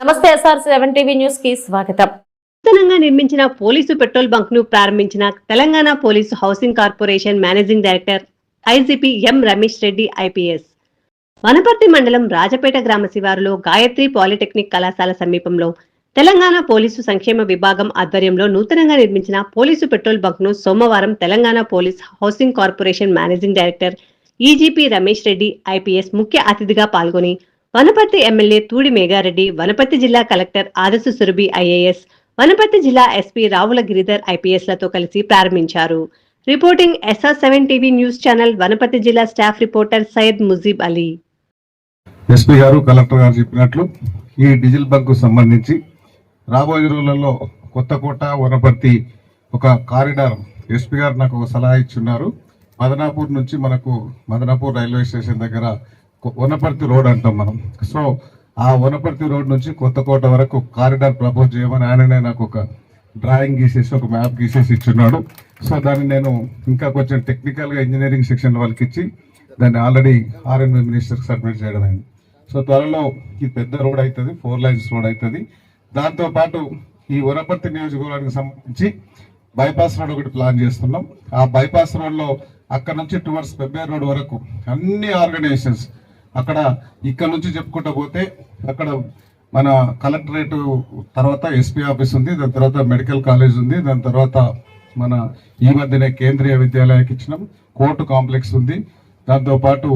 నమస్తే SR seven TV న్యూస్కి స్వాగతం. నూతనంగా నిర్మించిన పోలీసు పెట్రోల్ బంక్ను ప్రారంభించిన Telangana police housing corporation managing director IGP M Ramesh Reddy IPS. Wanaparthy మండలం రాజపేట గ్రామ శివారులో గాయత్రి పాలిటెక్నిక్ కళాశాల సమీపంలో తెలంగాణ పోలీసు సంక్షేమ విభాగం ఆధ్వర్యంలో నూతనంగా నిర్మించిన పోలీసు పెట్రోల్ బంక్ను సోమవారం Telangana police housing corporation managing director IGP Ramesh Reddy IPS ముఖ్య అతిథిగా పాల్గొని వనపర్తి ఎమ్మెల్యే తూడి మేఘారెడ్డి వనపర్తి జిల్లా కలెక్టర్ ఆదర్శ సురభి ఐఏఎస్ వనపర్తి జిల్లా ఎస్పీ రావుల గిరిధర్ ఐపీఎస్లతో కలిసి ప్రారంభించారు. Reporting SR seven TV news channel Wanaparthy జిల్లా staff reporter Syed Mujeeb Ali. SP గారు కలెక్టర్ గారు చెప్పినట్లు ఈ డీజిల్ బంక్ సంబంధించి రాబోయే రోజులలో కొత్తకోట వనపర్తి ఒక కారిడార్ ఎస్పీ గారు నాకు ఒక సలహా ఇచ్చున్నారు. మదనాపూర్ నుంచి మనకు మదనాపూర్ రైల్వే స్టేషన్ దగ్గర వనపర్తి రోడ్ అంటాం మనం. సో ఆ వనపర్తి రోడ్ నుంచి కొత్తకోట వరకు కారిడార్ ప్రపోజ్ చేయమని ఆయననే నాకు ఒక డ్రాయింగ్ గీసేసి ఒక మ్యాప్ గీసేసి ఇచ్చున్నాడు. సో దాన్ని నేను ఇంకా కొంచెం టెక్నికల్గా ఇంజనీరింగ్ సెక్షన్ వాళ్ళకి ఇచ్చి దాన్ని ఆల్రెడీ ఆర్ఎన్బి మినిస్టర్కి సబ్మిట్ చేయడం అయింది. సో త్వరలో ఈ పెద్ద రోడ్ అవుతుంది ఫోర్ లైన్స్ రోడ్ అవుతుంది దాంతో పాటు ఈ వనపర్తి నియోజకవర్గానికి సంబంధించి బైపాస్ రోడ్ ఒకటి ప్లాన్ చేస్తున్నాం. ఆ బైపాస్ రోడ్లో అక్కడ నుంచి టువర్డ్స్ పెబ్బే రోడ్ వరకు అన్ని ఆర్గనైజేషన్స్ అక్కడ ఇక్కడ నుంచి చెప్పుకుంటూ పోతే అక్కడ మన కలెక్టరేట్ తర్వాత ఎస్పీ ఆఫీస్ ఉంది దాని తర్వాత మెడికల్ కాలేజ్ ఉంది దాని తర్వాత మన ఈ మధ్యనే కేంద్రీయ విద్యాలయానికి ఇచ్చినాం. కోర్టు కాంప్లెక్స్ ఉంది. దాంతోపాటు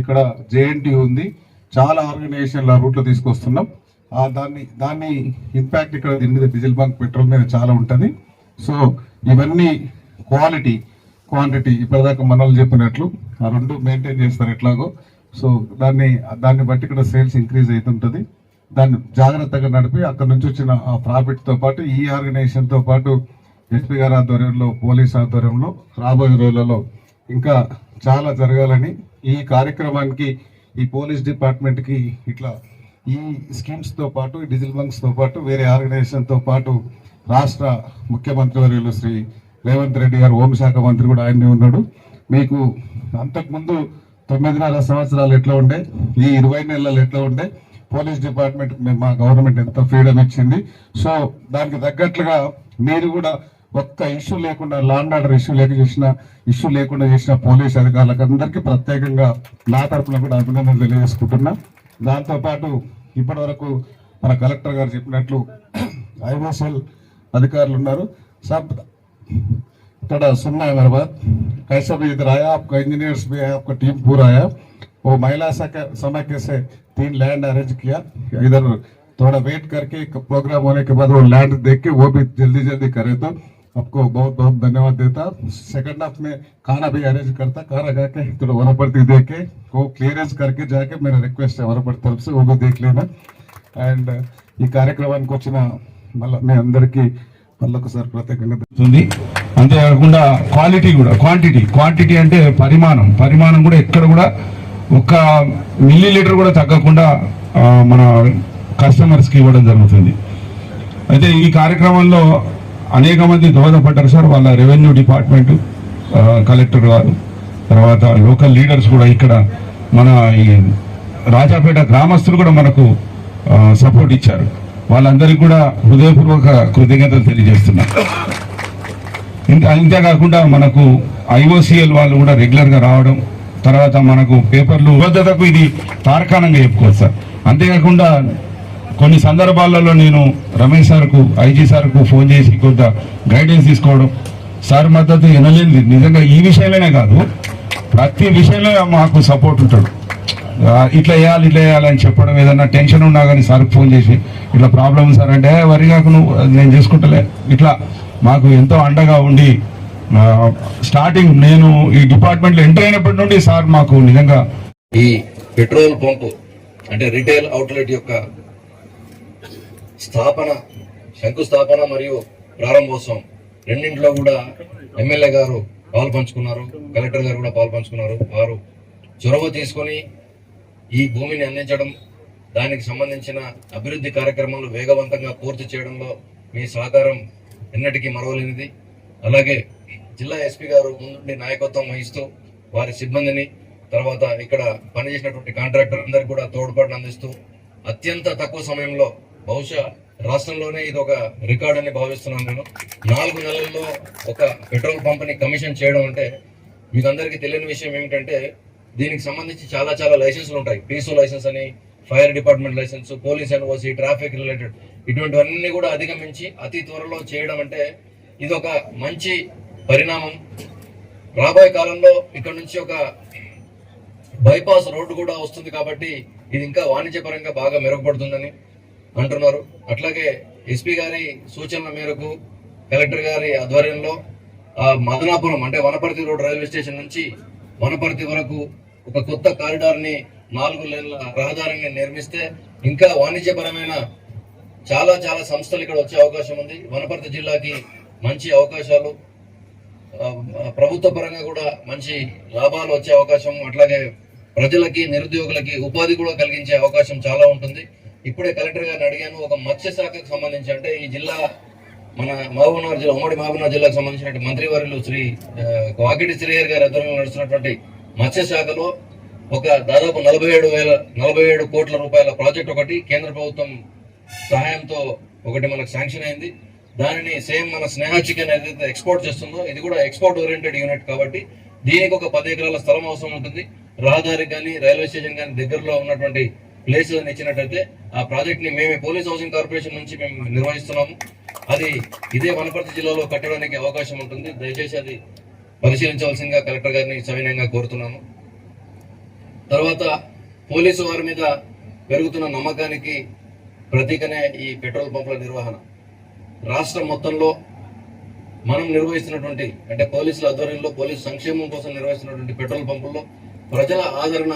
ఇక్కడ జేఎన్టీ ఉంది. చాలా ఆర్గనైజేషన్ల రూట్లో తీసుకొస్తున్నాం. ఆ దాన్ని దాన్ని ఇంపాక్ట్ ఇక్కడ దీని మీద డీజిల్ బంక్ పెట్రోల్ మీద చాలా ఉంటుంది. సో ఇవన్నీ క్వాలిటీ క్వాంటిటీ ఇప్పటిదాకా మనల్ని చెప్పినట్లు ఆ రెండు మెయింటైన్ చేస్తారు ఎట్లాగో. సో దాన్ని దాన్ని బట్టి ఇక్కడ సేల్స్ ఇంక్రీజ్ అవుతుంటుంది దాన్ని జాగ్రత్తగా నడిపి అక్కడ నుంచి వచ్చిన ఆ ప్రాఫిట్తో పాటు ఈ ఆర్గనైజేషన్తో పాటు ఎస్పీ గారి ఆధ్వర్యంలో పోలీస్ ఆధ్వర్యంలో రాబోయే రోజులలో ఇంకా చాలా జరగాలని ఈ కార్యక్రమానికి ఈ పోలీస్ డిపార్ట్మెంట్కి ఇట్లా ఈ స్కీమ్స్తో పాటు ఈ బంక్స్తో పాటు వేరే ఆర్గనైజేషన్తో పాటు రాష్ట్ర ముఖ్యమంత్రి వర్యులు శ్రీ రేవంత్ రెడ్డి గారు హోంశాఖ మంత్రి కూడా ఆయనే ఉన్నాడు. మీకు అంతకుముందు తొమ్మిదిన్నర సంవత్సరాలు ఎట్లా ఉండే? ఈ ఇరవై నెలలు ఎట్లా ఉండే? పోలీస్ డిపార్ట్మెంట్ మా గవర్నమెంట్ ఎంత ఫ్రీడమ్ ఇచ్చింది? సో దానికి తగ్గట్లుగా మీరు కూడా ఒక్క ఇష్యూ లేకుండా లాండ్ ఆర్డర్ ఇష్యూ లేక చేసిన ఇష్యూ లేకుండా చేసిన పోలీస్ అధికారులకు అందరికీ ప్రత్యేకంగా నా తరఫున కూడా అభినందనలు తెలియజేసుకుంటున్నా. దాంతోపాటు ఇప్పటి వరకు మన కలెక్టర్ గారు చెప్పినట్లు ఐఓఎస్ఎల్ అధికారులు ఉన్నారు. సబ్ थोड़ा सुनना है मेरे बात कैसा भी इधर आया आपका इंजीनियर्स भी है आपका टीम पूरा आया वो महिला सक- समाख्य से तीन लैंड अरेंज किया इधर थोड़ा वेट करके प्रोग्राम होने के बाद वो लैंड देख के वो भी जल्दी जल्दी करे तो आपको बहुत बहुत धन्यवाद देता सेकंड हाफ में खाना भी अरेंज करता खाना खा के थोड़ा वनपर्ती देख के वो क्लियरेंस करके जाके मेरा रिक्वेस्ट है वनपर्ती तरफ से वो भी देख लेना అండ్ ఈ కార్యక్రమానికి వచ్చిన మళ్ళీ మీ అందరికీ మళ్ళీ ఒకసారి ప్రత్యేకంగా ఉంది అంతేకాకుండా క్వాలిటీ కూడా క్వాంటిటీ క్వాంటిటీ అంటే పరిమాణం. పరిమాణం కూడా ఎక్కడ కూడా ఒక మిల్లీ లీటర్ కూడా తగ్గకుండా మన కస్టమర్స్కి ఇవ్వడం జరుగుతుంది. అయితే ఈ కార్యక్రమంలో అనేక మంది దోహదపడ్డారు సార్. వాళ్ళ రెవెన్యూ డిపార్ట్మెంటు కలెక్టర్ గారు తర్వాత లోకల్ లీడర్స్ కూడా ఇక్కడ మన ఈ రాజాపేట గ్రామస్తులు కూడా మనకు సపోర్ట్ ఇచ్చారు. వాళ్ళందరికీ కూడా హృదయపూర్వక కృతజ్ఞతలు తెలియజేస్తున్నారు అంతేకాకుండా మనకు ఐఓసిఎల్ వాళ్ళు కూడా రెగ్యులర్గా రావడం తర్వాత మనకు పేపర్లు భద్రతకు ఇది తార్కాణంగా చెప్పుకోవచ్చు సార్. అంతేకాకుండా కొన్ని సందర్భాలలో నేను రమేష్ సార్కు ఐజీ సార్కు ఫోన్ చేసి కొంత గైడెన్స్ తీసుకోవడం సార్ మద్దతు వినలేనిది నిజంగా ఈ విషయంలోనే కాదు ప్రతి విషయంలో మాకు సపోర్ట్ ఉంటాడు. ఇట్లా వేయాలి ఇట్లా వేయాలి అని చెప్పడం ఏదన్నా టెన్షన్ ఉన్నా కానీ సార్కి ఫోన్ చేసి ఇట్లా ప్రాబ్లం సార్ అంటే వరి కాకు నువ్వు నేను చేసుకుంటలే. ఇట్లా మాకు ఎంతో అండగా ఉండి స్టార్టింగ్ నేను ఈ డిపార్ట్మెంట్లో ఎంటర్ అయినప్పటి నుండి సార్ మాకు నిజంగా ఈ పెట్రోల్ పంపు అంటే రిటైల్ అవుట్లెట్ యొక్క స్థాపన శంకుస్థాపన మరియు ప్రారంభోత్సవం రెండింటిలో కూడా ఎమ్మెల్యే గారు పాలు పంచుకున్నారు కలెక్టర్ గారు కూడా పాలు పంచుకున్నారు. వారు చొరవ తీసుకొని ఈ భూమిని అందించడం దానికి సంబంధించిన అభివృద్ధి కార్యక్రమాలు వేగవంతంగా పూర్తి చేయడంలో మీ సహకారం ఎన్నటికీ మరవలేనిది. అలాగే జిల్లా ఎస్పీ గారు ముందుండి నాయకత్వం వహిస్తూ వారి సిబ్బందిని తర్వాత ఇక్కడ పనిచేసినటువంటి కాంట్రాక్టర్ అందరికి కూడా తోడ్పాటును అందిస్తూ అత్యంత తక్కువ సమయంలో బహుశా రాష్ట్రంలోనే ఇది ఒక రికార్డ్ అని భావిస్తున్నాను నేను. నాలుగు నెలల్లో ఒక పెట్రోల్ పంప్ని కమిషన్ చేయడం అంటే మీకు అందరికీ తెలియని విషయం ఏమిటంటే దీనికి సంబంధించి చాలా చాలా లైసెన్సులు ఉంటాయి. పీసో లైసెన్స్ అని fire department license police NOC traffic related ఇటువంటివన్నీ కూడా అధిగమించి అతి త్వరలో చేయడం అంటే ఇది ఒక మంచి పరిణామం. రాబోయే కాలంలో ఇక్కడ నుంచి ఒక బైపాస్ రోడ్డు కూడా వస్తుంది కాబట్టి ఇది ఇంకా వాణిజ్యపరంగా బాగా మెరుగుపడుతుందని అంటున్నారు. అట్లాగే ఎస్పీ గారి సూచనల మేరకు కలెక్టర్ గారి ఆధ్వర్యంలో ఆ మదనాపురం అంటే వనపర్తి రోడ్ రైల్వే స్టేషన్ నుంచి వనపర్తి వరకు ఒక కొత్త కారిడార్ని నాలుగు లేన్ల రహదారిని నిర్మిస్తే ఇంకా వాణిజ్యపరమైన చాలా చాలా సంస్థలు ఇక్కడ వచ్చే అవకాశం ఉంది. వనపర్తి జిల్లాకి మంచి అవకాశాలు ప్రభుత్వ పరంగా కూడా మంచి లాభాలు వచ్చే అవకాశం అట్లాగే ప్రజలకి నిరుద్యోగులకి ఉపాధి కూడా కలిగించే అవకాశం చాలా ఉంటుంది. ఇప్పుడే కలెక్టర్ గారిని అడిగాను ఒక మత్స్య శాఖకు సంబంధించి అంటే ఈ జిల్లా మన మహబూబ్నగర్ జిల్లా ఉమ్మడి మహబూబ్నగర్ జిల్లాకు సంబంధించిన మంత్రివర్యులు శ్రీ వాకిటి శ్రీహర్ గారి ఆధ్వర్యంలో నడుస్తున్నటువంటి మత్స్య శాఖలో ఒక దాదాపు నలభై ఏడు వేల నలభై ఏడు కోట్ల రూపాయల ప్రాజెక్ట్ ఒకటి కేంద్ర ప్రభుత్వం సహాయంతో ఒకటి మనకు శాంక్షన్ అయింది. దానిని సేమ్ మన స్నేహ చికెన్ ఏదైతే ఎక్స్పోర్ట్ చేస్తుందో ఇది కూడా ఎక్స్పోర్ట్ ఓరియంటెడ్ యూనిట్ కాబట్టి దీనికి ఒక పది ఎకరాల స్థలం అవసరం ఉంటుంది. రహదారికి కానీ రైల్వే స్టేషన్ కానీ దగ్గరలో ఉన్నటువంటి ప్లేసెస్ ఇచ్చినట్టయితే ఆ ప్రాజెక్ట్ని మేమే పోలీస్ హౌసింగ్ కార్పొరేషన్ నుంచి మేము నిర్వహిస్తున్నాము. అది ఇదే వనపర్తి జిల్లాలో కట్టడానికి అవకాశం ఉంటుంది. దయచేసి అది పరిశీలించవలసిందిగా కలెక్టర్ గారిని సవినయంగా కోరుతున్నాను తర్వాత పోలీసు వారి మీద పెరుగుతున్న నమ్మకానికి ప్రతీకనే ఈ పెట్రోల్ పంపుల నిర్వహణ. రాష్ట్రం మొత్తంలో మనం నిర్వహిస్తున్నటువంటి అంటే పోలీసుల ఆధ్వర్యంలో పోలీసు సంక్షేమం కోసం నిర్వహిస్తున్నటువంటి పెట్రోల్ పంపుల్లో ప్రజల ఆదరణ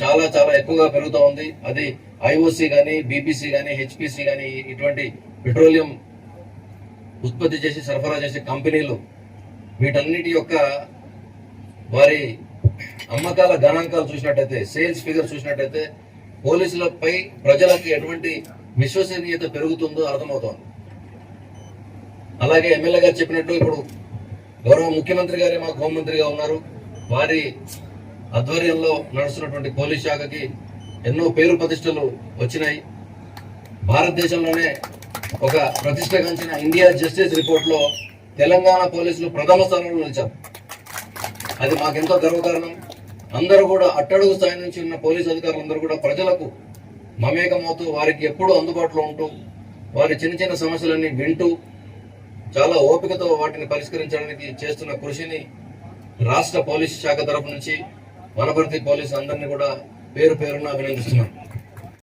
చాలా చాలా ఎక్కువగా పెరుగుతూ ఉంది. అది ఐఓసి కానీ బీపీసీ కానీ హెచ్పిసి కానీ ఇటువంటి పెట్రోలియం ఉత్పత్తి చేసి సరఫరా చేసే కంపెనీలు వీటన్నిటి యొక్క వారి అమ్మకాల గణాంకాలు చూసినట్టయితే సేల్స్ ఫిగర్ చూసినట్టయితే పోలీసులపై ప్రజలకు ఎటువంటి విశ్వసనీయత పెరుగుతుందో అర్థమవుతోంది. అలాగే ఎమ్మెల్యే గారు చెప్పినట్టు ఇప్పుడు గౌరవ ముఖ్యమంత్రి గారే మాకు హోంమంత్రిగా ఉన్నారు. వారి ఆధ్వర్యంలో నడుస్తున్నటువంటి పోలీస్ శాఖకి ఎన్నో పేరు ప్రతిష్టలు వచ్చినాయి. భారతదేశంలోనే ఒక ప్రతిష్టగాంచిన ఇండియా జస్టిస్ రిపోర్ట్లో తెలంగాణ పోలీసులు ప్రథమ స్థానంలో నిలిచారు. అది మాకెంతో గర్వకారణం. అందరూ కూడా అట్టడుగు స్థాయి నుంచి ఉన్న పోలీస్ అధికారులు అందరూ కూడా ప్రజలకు మమేకమవుతూ వారికి ఎప్పుడూ అందుబాటులో ఉంటూ వారి చిన్న చిన్న సమస్యలన్నీ వింటూ చాలా ఓపికతో వాటిని పరిష్కరించడానికి చేస్తున్న కృషిని రాష్ట్ర పోలీసు శాఖ తరపు నుంచి వనపర్తి పోలీసు అందరినీ కూడా పేరు పేరున అభినందిస్తున్నాం.